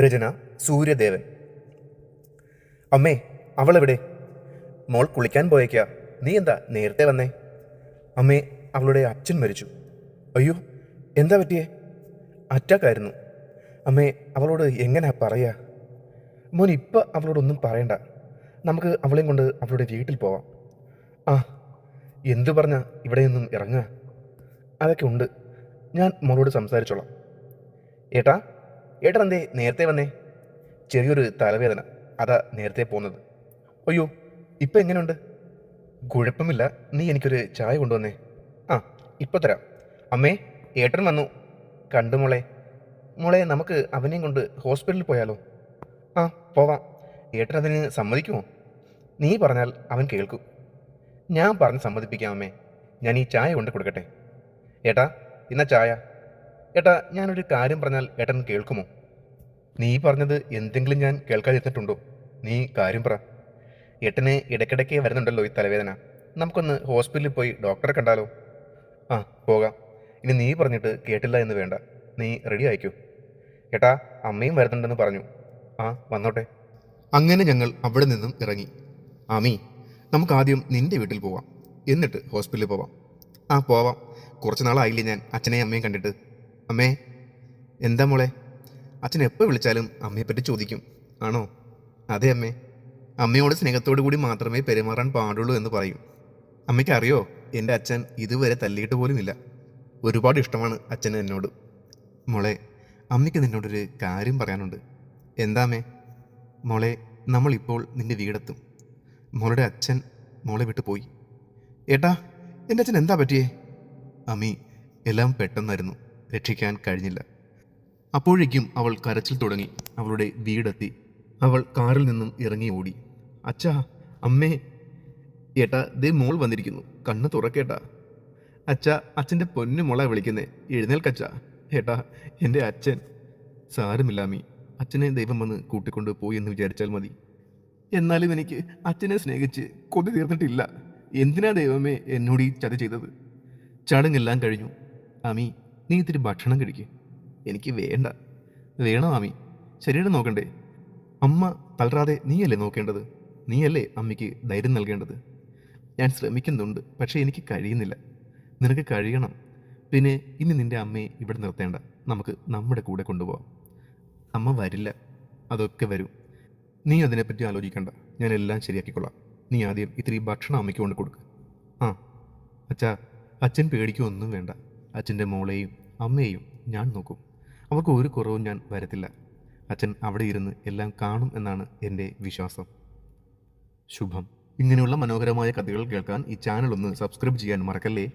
രചന സൂര്യദേവൻ. അമ്മേ അവളെവിടെ? മോൾ കുളിക്കാൻ പോയേക്കാ. നീ എന്താ നേരത്തെ വന്നേ? അമ്മേ അവളുടെ അച്ഛൻ മരിച്ചു. അയ്യോ എന്താ പറ്റിയേ? അറ്റാക്കായിരുന്നു. അമ്മേ അവളോട് എങ്ങനെയാ പറയാ? മോൻ ഇപ്പം അവളോടൊന്നും പറയണ്ട. നമുക്ക് അവളെയും കൊണ്ട് അവളുടെ വീട്ടിൽ പോവാം. ആ എന്തു പറഞ്ഞ ഇവിടെ നിന്നും ഇറങ്ങുക അതൊക്കെ ഉണ്ട്. ഞാൻ മോളോട് സംസാരിച്ചോളാം. ഏട്ടാ ഏട്ടൻ എന്തേ നേരത്തെ വന്നേ? ചെറിയൊരു തലവേദന. അതാ നേരത്തെ പോകുന്നത് അയ്യോ ഇപ്പം എങ്ങനെയുണ്ട്? കുഴപ്പമില്ല. നീ എനിക്കൊരു ചായ കൊണ്ടുവന്നേ. ആ ഇപ്പോൾ തരാം. അമ്മേ ഏട്ടൻ വന്നു. കണ്ടു മോളെ. മോളെ നമുക്ക് അവനെയും കൊണ്ട് ഹോസ്പിറ്റലിൽ പോയാലോ? ആ പോവാം. ഏട്ടൻ അതിന് സമ്മതിക്കുമോ? നീ പറഞ്ഞാൽ അവൻ കേൾക്കും. ഞാൻ പറഞ്ഞ് സമ്മതിപ്പിക്കാം അമ്മേ. ഞാൻ ഈ ചായ കൊണ്ട് കൊടുക്കട്ടെ. ഏട്ടാ ഇന്ന ചായ. ഏട്ടാ ഞാനൊരു കാര്യം പറഞ്ഞാൽ ഏട്ടൻ കേൾക്കുമോ? നീ പറഞ്ഞത് എന്തെങ്കിലും ഞാൻ കേൾക്കാതിരുന്നിട്ടുണ്ടോ നീ കാര്യം പറ. ഏട്ടന് ഇടയ്ക്കിടയ്ക്ക് വരുന്നുണ്ടല്ലോ ഈ തലവേദന. നമുക്കൊന്ന് ഹോസ്പിറ്റലിൽ പോയി ഡോക്ടറെ കണ്ടാലോ? ആ പോകാം. ഇനി നീ പറഞ്ഞിട്ട് കേട്ടില്ല എന്ന് വേണ്ട. നീ റെഡി ആയിക്കോ. ഏട്ടാ അമ്മയും വരുന്നുണ്ടെന്ന് പറഞ്ഞു. ആ വന്നോട്ടെ. അങ്ങനെ ഞങ്ങൾ അവിടെ നിന്നും ഇറങ്ങി. ആമി നമുക്ക് ആദ്യം വീട്ടിൽ പോവാം. എന്നിട്ട് ഹോസ്പിറ്റലിൽ പോവാം. ആ പോവാം. കുറച്ച് നാളായില്ലേ ഞാൻ അച്ഛനെയും അമ്മയും കണ്ടിട്ട്. അമ്മേ എന്താ മോളെ? അച്ഛൻ എപ്പോൾ വിളിച്ചാലും അമ്മയെപ്പറ്റി ചോദിക്കും. ആണോ? അതെ അമ്മേ. അമ്മയോട് സ്നേഹത്തോടു കൂടി മാത്രമേ പെരുമാറാൻ പാടുള്ളൂ എന്ന് പറയും. അമ്മയ്ക്ക് അറിയോ എന്റെ അച്ഛൻ ഇതുവരെ തല്ലിയിട്ട് പോലുമില്ല. ഒരുപാട് ഇഷ്ടമാണ് അച്ഛന് എന്നോട്. മോളെ അമ്മയ്ക്ക് നിന്നോടൊരു കാര്യം പറയാനുണ്ട്. എന്താമേ മോളെ നമ്മളിപ്പോൾ നിന്റെ വീടെത്തും. മോളുടെ അച്ഛൻ മോളെ വിട്ടു പോയി. ഏട്ടാ എന്റെ അച്ഛൻ എന്താ പറ്റിയേ? അമ്മി എല്ലാം പെട്ടെന്നായിരുന്നു. രക്ഷിക്കാൻ കഴിഞ്ഞില്ല. അപ്പോഴേക്കും അവൾ കരച്ചിൽ തുടങ്ങി. അവളുടെ വീടെത്തി. അവൾ കാറിൽ നിന്നും ഇറങ്ങി ഓടി. അച്ഛാ അമ്മേ. ഏട്ടാ ദേ മോൾ വന്നിരിക്കുന്നു. കണ്ണ് തുറക്കേട്ടാ. അച്ഛാ അച്ഛന്റെ പൊന്നു മോളെ വിളിക്കുന്നേ. എഴുന്നേൽക്കച്ച. ഏട്ടാ എന്റെ അച്ഛൻ. സാരമില്ലാമി അച്ഛനെ ദൈവം വന്ന് കൂട്ടിക്കൊണ്ട് പോയി എന്ന് വിചാരിച്ചാൽ മതി. എന്നാലും എനിക്ക് അച്ഛനെ സ്നേഹിച്ച് കൊതി തീർന്നിട്ടില്ല. എന്തിനാ ദൈവമേ എന്നോട് ഈ ചതി ചെയ്തത്? ചടങ്ങെല്ലാം കഴിഞ്ഞു. ആമി നീ ഇത്തിരി ഭക്ഷണം കഴിക്കും. എനിക്ക് വേണ്ട. വേണോ ആമി? ശരീരം നോക്കണ്ടേ. അമ്മ തളരാതെ നീയല്ലേ നോക്കേണ്ടത്? നീയല്ലേ അമ്മയ്ക്ക് ധൈര്യം നൽകേണ്ടത്? ഞാൻ ശ്രമിക്കുന്നുണ്ട് പക്ഷേ എനിക്ക് കഴിയുന്നില്ല. നിനക്ക് കഴിയണം. പിന്നെ ഇനി നിന്റെ അമ്മയെ ഇവിടെ നിർത്തേണ്ട. നമുക്ക് നമ്മുടെ കൂടെ കൊണ്ടുപോകാം അമ്മ വരില്ല. അതൊക്കെ വരും. നീ അതിനെപ്പറ്റി ആലോചിക്കണ്ട. ഞാൻ എല്ലാം ശരിയാക്കിക്കൊള്ളാം. നീ ആദ്യം ഇത്തിരി ഭക്ഷണം അമ്മയ്ക്ക് കൊണ്ട് കൊടുക്ക്. ആ അച്ഛാ അച്ഛൻ പേടിക്കൊന്നും വേണ്ട. അച്ഛന്റെ മോളെയും അമ്മയെയും ഞാൻ നോക്കും. അവർക്ക് ഒരു കുറവും ഞാൻ വരത്തില്ല. അച്ഛൻ അവിടെ ഇരുന്ന് എല്ലാം കാണും എന്നാണ് എന്റെ വിശ്വാസം. ശുഭം. ഇങ്ങനെയുള്ള മനോഹരമായ കഥകൾ കേൾക്കാൻ ഈ ചാനൽ ഒന്ന് സബ്സ്ക്രൈബ് ചെയ്യാൻ മറക്കല്ലേ?